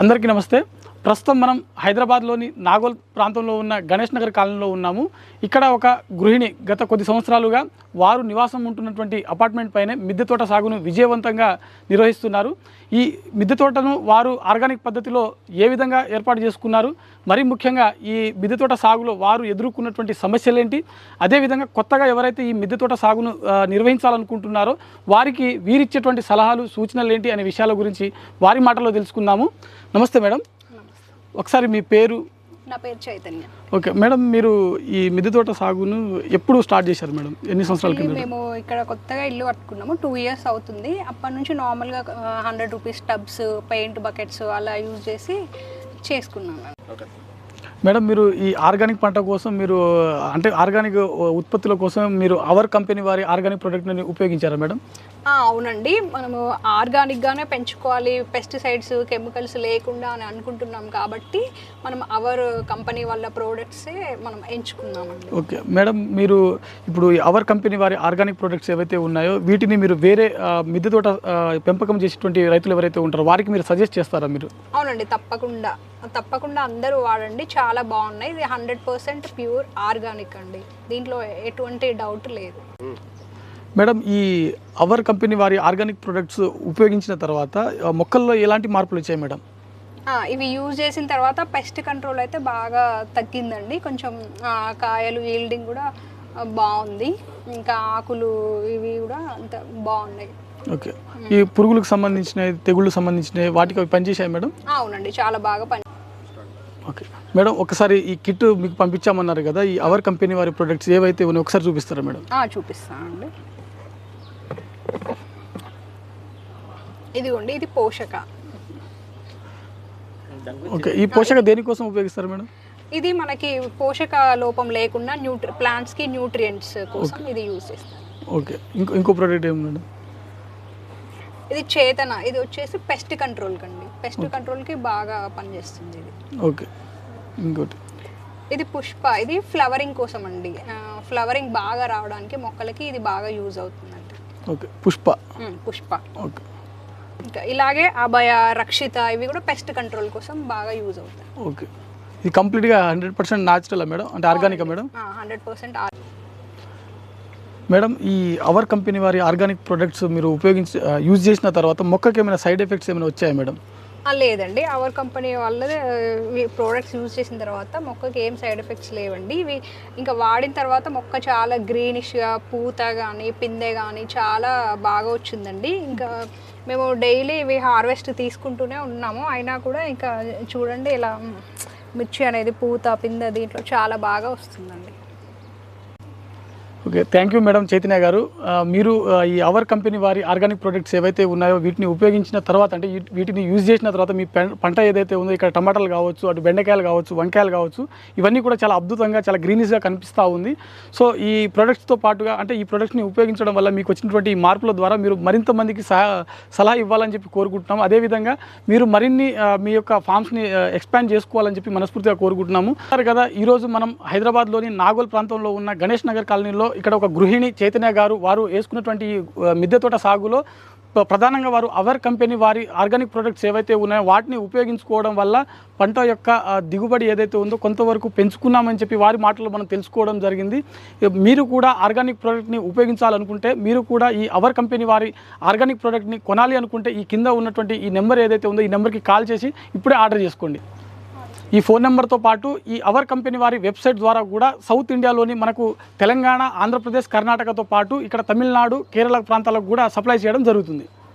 అందరికీ నమస్తే. ప్రస్తుతం మనం హైదరాబాద్లోని నాగోల్ ప్రాంతంలో ఉన్న గణేష్ నగర్ కాలనీలో ఉన్నాము. ఇక్కడ ఒక గృహిణి గత కొద్ది సంవత్సరాలుగా వారు నివాసం ఉంటున్నటువంటి అపార్ట్మెంట్ పైనే మిద్దె తోట సాగును విజయవంతంగా నిర్వహిస్తున్నారు. ఈ మిద్దె తోటను వారు ఆర్గానిక్ పద్ధతిలో ఏ విధంగా ఏర్పాటు చేసుకున్నారు? మరి ముఖ్యంగా ఈ మిద్దె తోట సాగులో వారు ఎదుర్కొన్నటువంటి సమస్యలేంటి? అదేవిధంగా కొత్తగా ఎవరైతే ఈ మిద్దె తోట సాగును నిర్వహించాలనుకుంటున్నారో వారికి వీరిచ్చేటువంటి సలహాలు సూచనలు ఏంటి అనే విషయాల గురించి వారి మాటలో తెలుసుకుందాము. నమస్తే మేడం. ఒకసారి మీ పేరు? నా పేరు చైతన్య. ఓకే మేడం మీరు ఈ మిద్దె తోట సాగును ఎప్పుడు స్టార్ట్ చేశారు మేడం? ఎన్ని సంవత్సరాల కింద మేము ఇక్కడ కొత్తగా ఇల్లు కట్టుకున్నాము టూ ఇయర్స్ అవుతుంది. అప్పటి నుంచి నార్మల్గా hundred rupees tubs paint buckets అలా యూజ్ చేసి చేసుకున్నాం. మేడం మీరు ఈ ఆర్గానిక్ పంట కోసం మీరు అంటే ఆర్గానిక్ ఉత్పత్తుల కోసం మీరు అవర్ కంపెనీ వారి ఆర్గానిక్ ప్రోడక్ట్ని ఉపయోగించారా మేడం? అవునండి. మనము ఆర్గానిక్గానే పెంచుకోవాలి. పెస్టిసైడ్స్ కెమికల్స్ లేకుండా అని అనుకుంటున్నాం కాబట్టి మనం అవర్ కంపెనీ వాళ్ళ ప్రోడక్ట్సే మనం ఎంచుకున్నామండి. ఓకే. మేడం మీరు ఇప్పుడు అవర్ కంపెనీ వారి ఆర్గానిక్ ప్రొడక్ట్స్ ఏవైతే ఉన్నాయో వీటిని మీరు వేరే మిద్దె తోట పెంపకం చేసేటువంటి రైతులు ఎవరైతే ఉంటారో వారికి మీరు సజెస్ట్ చేస్తారా మీరు? అవునండి. తప్పకుండా. తప్పకుండా అందరూ వాడండి. చాలా బాగున్నాయి. ఇది హండ్రెడ్ పర్సెంట్ ప్యూర్ ఆర్గానిక్ అండి. దీంట్లో ఎటువంటి డౌట్ లేదు. మేడం ఈ అవర్ కంపెనీ వారి ఆర్గానిక్ ప్రొడక్ట్స్ ఉపయోగించిన తర్వాత మొక్కల్లో ఎలాంటి మార్పులు వచ్చాయి మేడం? ఇవి యూజ్ చేసిన తర్వాత పెస్ట్ కంట్రోల్ అయితే బాగా తగ్గిందండి. కొంచెం కాయలు ఈల్డింగ్ కూడా బాగుంది. ఇంకా ఆకులు ఇవి కూడా అంత బాగున్నాయి. ఓకే. ఈ పురుగులకు సంబంధించినవి తెగుళ్ళకు సంబంధించినవి వాటికి అవి పనిచేసాయి మేడం? అవునండి. చాలా బాగా పని ఓకే. మేడం ఒకసారి ఈ కిట్ మీకు పంపించామన్నారు కదా ఈ అవర్ కంపెనీ వారి ప్రొడక్ట్స్ ఏవైతే ఉన్నాయో ఒకసారి చూపిస్తారా మేడం? ఆ, చూపిస్తానండి. ఇదిగోండి ఇది పోషక. ఓకే ఈ పోషక దేనికోసం ఉపయోగిస్తారు మేడం? ఇది మనకి పోషక లోపం లేకుండా న్యూట్రి ప్లాంట్స్కి న్యూట్రియంట్స్ కోసం ఇది యూజ్ చేస్తాం ఓకే ఇంకో ఇంకో ప్రోడక్ట్ ఏమి మేడం? ఇది చేతన ఇది వచ్చేసి పెస్ట్ కంట్రోల్ కండి. పెస్ట్ కంట్రోల్కి బాగా పనిచేస్తుంది ఇది. ఓకే ఇంకోటి. ఇది పుష్ప ఇది ఫ్లవరింగ్ కోసం అండి. ఫ్లవరింగ్ బాగా రావడానికి మొక్కలకి ఇది బాగా యూజ్ అవుతుందండి ఓకే పుష్ప. పుష్ప. ఓకే. ఇంకా ఇలాగే అభయ రక్షిత ఇవి కూడా పెస్ట్ కంట్రోల్ కోసం బాగా యూజ్ అవుతాయి. ఓకే. ఇది కంప్లీట్గా హండ్రెడ్ పర్సెంట్ న్యాచురలా మేడం? అంటే ఆర్గానికా మేడం? హండ్రెడ్ పర్సెంట్ మేడం ఈ అవర్ కంపెనీ వారి ఆర్గానిక్ ప్రొడక్ట్స్ మీరు ఉపయోగించి యూజ్ చేసిన తర్వాత మొక్కకి ఏమైనా సైడ్ ఎఫెక్ట్స్ ఏమైనా వచ్చాయా మేడం? లేదండి. అవర్ కంపెనీ వాళ్ళదే ప్రోడక్ట్స్ యూజ్ చేసిన తర్వాత మొక్కకి ఏం సైడ్ ఎఫెక్ట్స్ లేవండి. ఇవి ఇంకా వాడిన తర్వాత మొక్క చాలా గ్రీనిష్గా పూత కానీ పిందె కానీ చాలా బాగా వచ్చిందండి. ఇంకా మేము డైలీ ఇవి హార్వెస్ట్ తీసుకుంటూనే ఉన్నాము. అయినా కూడా ఇంకా చూడండి ఇలా మిర్చి అనేది పూత పిందె దీంట్లో చాలా బాగా వస్తుందండి. Okay thank you madam Chaitanya garu. మీరు ఈ అవర్ కంపెనీ వారి ఆర్గానిక్ ప్రొడక్ట్స్ ఏవైతే ఉన్నాయో వీటిని ఉపయోగించిన తర్వాత అంటే వీటిని యూజ్ చేసిన తర్వాత మీ పంట ఏదైతే ఉందో ఇక్కడ టమాటాలు కావచ్చు అటు బెండకాయలు కావచ్చు వంకాయలు కావచ్చు ఇవన్నీ కూడా చాలా అద్భుతంగా చాలా గ్రీనిష్గా కనిపిస్తూ ఉంది. సో ఈ ప్రొడక్ట్స్తో పాటుగా అంటే ఈ ప్రొడక్ట్స్ని ఉపయోగించడం వల్ల మీకు వచ్చినటువంటి మార్పుల ద్వారా మీరు మరింత మందికి సలహా ఇవ్వాలని చెప్పి కోరుకుంటున్నాము. అదేవిధంగా మీరు మరిన్ని మీ యొక్క ఫామ్స్ని ఎక్స్పాండ్ చేసుకోవాలని చెప్పి మనస్ఫూర్తిగా కోరుకుంటున్నాము. సరే కదా ఈరోజు మనం హైదరాబాద్లోని నాగోల్ ప్రాంతంలో ఉన్న గణేష్ నగర్ కాలనీలో ఇక్కడ ఒక గృహిణి చైతన్య గారు వారు వేసుకున్నటువంటి మిద్దె తోట సాగులో ప్రధానంగా వారు అవర్ కంపెనీ వారి ఆర్గానిక్ ప్రొడక్ట్స్ ఏవైతే ఉన్నాయో వాటిని ఉపయోగించుకోవడం వల్ల పంట యొక్క దిగుబడి ఏదైతే ఉందో కొంతవరకు పెంచుకున్నామని చెప్పి వారి మాటలు మనం తెలుసుకోవడం జరిగింది. మీరు కూడా ఆర్గానిక్ ప్రోడక్ట్ని ఉపయోగించాలనుకుంటే మీరు కూడా ఈ అవర్ కంపెనీ వారి ఆర్గానిక్ ప్రోడక్ట్ని కొనాలి అనుకుంటే ఈ కింద ఉన్నటువంటి ఈ నెంబర్ ఏదైతే ఉందో ఈ నెంబర్కి కాల్ చేసి ఇప్పుడే ఆర్డర్ చేసుకోండి. ఈ ఫోన్ నెంబర్తో పాటు ఈ అవర్ కంపెనీ వారి వెబ్సైట్ ద్వారా కూడా సౌత్ ఇండియాలోని మనకు తెలంగాణ ఆంధ్రప్రదేశ్ కర్ణాటకతో పాటు ఇక్కడ తమిళనాడు కేరళ ప్రాంతాలకు కూడా సప్లై చేయడం జరుగుతుంది.